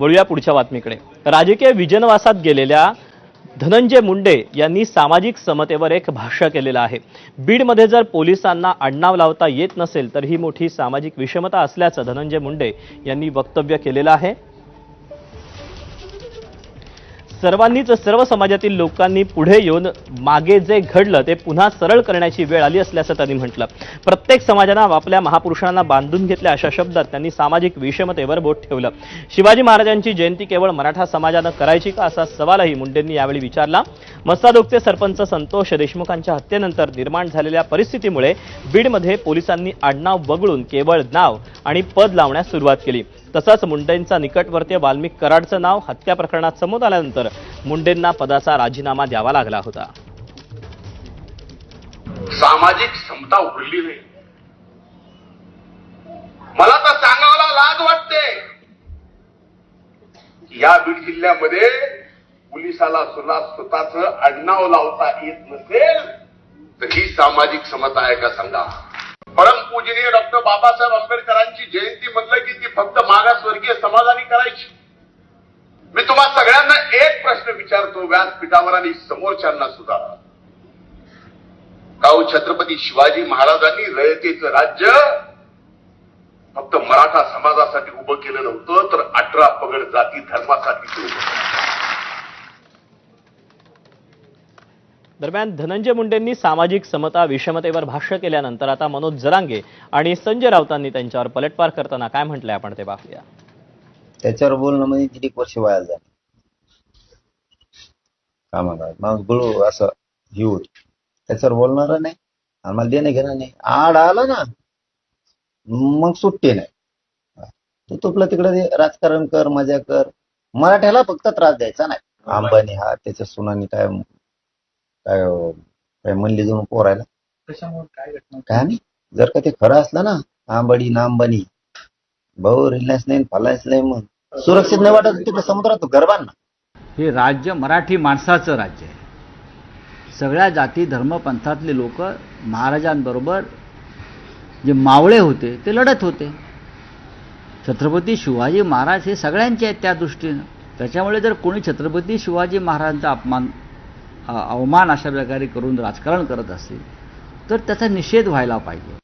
वळूया पुढच्या बातमीकडे. राजकीय विजनवासात गेलेल्या धनंजय मुंडे यांनी सामाजिक समतेवर एक भाष्य केलेलं आहे. बीडमध्ये जर पोलिसांना आडनाव लावता येत नसेल तर ही मोठी सामाजिक विषमता असल्याचं धनंजय मुंडे यांनी वक्तव्य केलेलं आहे. सर्वांनीच सर्व समाजातील लोकांनी पुढे येऊन मागे जे घडलं ते पुन्हा सरळ करण्याची वेळ आली असल्याचं त्यांनी म्हटलं. प्रत्येक समाजानं आपल्या महापुरुषांना बांधून घेतल्या अशा शब्दात त्यांनी सामाजिक विषमतेवर बोट ठेवलं. शिवाजी महाराजांची जयंती केवळ मराठा समाजानं करायची का असा सवालही मुंडेंनी यावेळी विचारला. मस्तादोगचे सरपंच संतोष देशमुखांच्या हत्येनंतर निर्माण झालेल्या परिस्थितीमुळे बीडमध्ये पोलिसांनी आडनाव वगळून केवळ नाव आणि पद लावण्यास सुरुवात केली. तसंच मुंडेंचा निकटवर्तीय वाल्मिक कराडचं नाव हत्या प्रकरणात समोर आल्यानंतर मुंडेंना पदाचा राजीनामा द्यावा लागला होता. सामाजिक क्षमता उघडली नाही. मला तर सांगायला लाज वाटते. या बीड जिल्ह्यामध्ये पोलिसाला सुद्धा स्वतःच आडनाव लावता येत नसेल तर ही सामाजिक क्षमता आहे का सांगा. परमपूजनीय डॉक्टर बाबासाहेब आंबेडकरांची जयंती म्हणलं की ती फक्त मागासवर्गीय समाजाने करायची मी तुम्हा सगळ्यांना एक प्रश्न विचारतो व्यासपीठावर आणि समोरच्यांना सुद्धा. काऊ छत्रपती शिवाजी महाराजांनी रयतेचं राज्य फक्त मराठा समाजासाठी उभं केलं नव्हतं तर अठरा पगड जाती धर्मासाठी ते उभं केलं. दरम्यान धनंजय मुंडेंनी सामाजिक समता विषमतेवर भाष्य केल्यानंतर आता मनोज जरांगे आणि संजय राऊतांनी त्यांच्यावर पलटवार करताना काय म्हटलंय आपण ते पाहूया. त्याच्यावर बोलणं म्हणजे एक वर्ष वाया झालं म्हणतात मग बोलू असं हे होत त्याच्यावर बोलणार नाही. आम्हाला देणं घेणं नाही. आड आला ना मग सुट्टी नाही. तू तुपलं तिकडे राजकारण कर मजा कर. मराठ्याला फक्त त्रास द्यायचा नाही. अंबानी हा त्याच्या सुनानी काय काय काय म्हणली जाऊन पोरायला? काय नाही. जर का ते खरं असलं ना आंबाडी ना अंबानी. भाऊ रिलायन्स नाही फलायन्स नाही मग सुरक्षित नाही वाटत तिकडे समुद्रात गरबान हे राज्य मराठी माणसाचं राज्य आहे. सगळ्या जाती धर्मपंथातले लोक महाराजांबरोबर जे मावळे होते ते लढत होते. छत्रपती शिवाजी महाराज हे सगळ्यांचे आहेत त्या दृष्टीनं. त्याच्यामुळे जर कोणी छत्रपती शिवाजी महाराजांचा अपमान अवमान अशा प्रकारे करून राजकारण करत असेल तर त्याचा निषेध व्हायला पाहिजे.